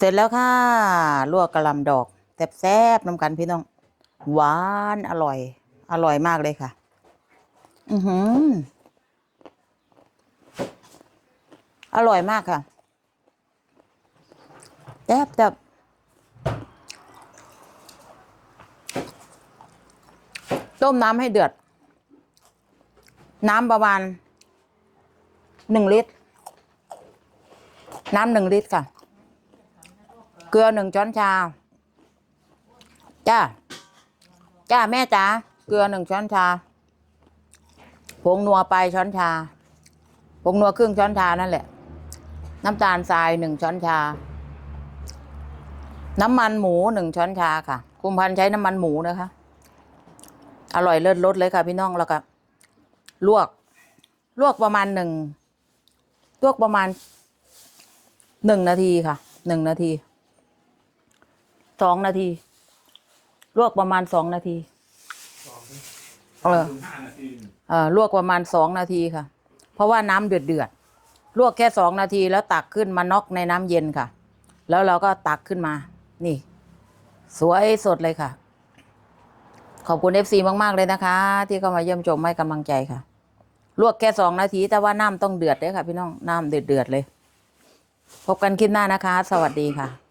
เสร็จแล้วค่ะลวกกระลำดอกแซ่บๆน้ำกันพี่น้อง หวานอร่อย อร่อยมากเลยค่ะ อือหือ อร่อยมากค่ะแซ่บแซ่บต้มน้ำให้เดือด น้ำประมาณหนึ่งลิตร น้ำหนึ่งลิตรค่ะ เกลือหนึ่งช้อนชา จ้า จ้าแม่จ๋า เกลือหนึ่งช้อนชา ผงนัวไปช้อนชา ผงนัวครึ่งช้อนชานั่นแหละ น้ำตาลทรายหนึ่งช้อนชา น้ำมันหมูหนึ่งช้อนชาค่ะ คุมพันใช้น้ำมันหมูนะคะ อร่อยเลิศรสเลยค่ะพี่น้องแล้วก็ลวก ลวกประมาณหนึ่งลวกประมาณหนึ่งนาทีค่ะหนึ่งนาที สองนาที ลวกประมาณสองนาที เออถึงห้านาทีเอ่อลวกประมาณสองนาทีค่ะ เพราะว่าน้ำเดือดเดือดๆลวกแค่สองนาทีแล้วตักขึ้นมาน็อกในน้ำเย็นค่ะ แล้วเราก็ตักขึ้นมา นี่ สวยสดเลยค่ะ ขอบคุณเอฟซีมาก ๆ เลยนะคะ ที่เข้ามาเยี่ยมชมให้กำลังใจค่ะ ลวกแค่สองนาที แต่ว่าน้ำต้องเดือดเลยค่ะ พี่น้องน้ำเดือดเดือดๆเลย พบกันคลิปหน้านะคะ สวัสดีค่ะ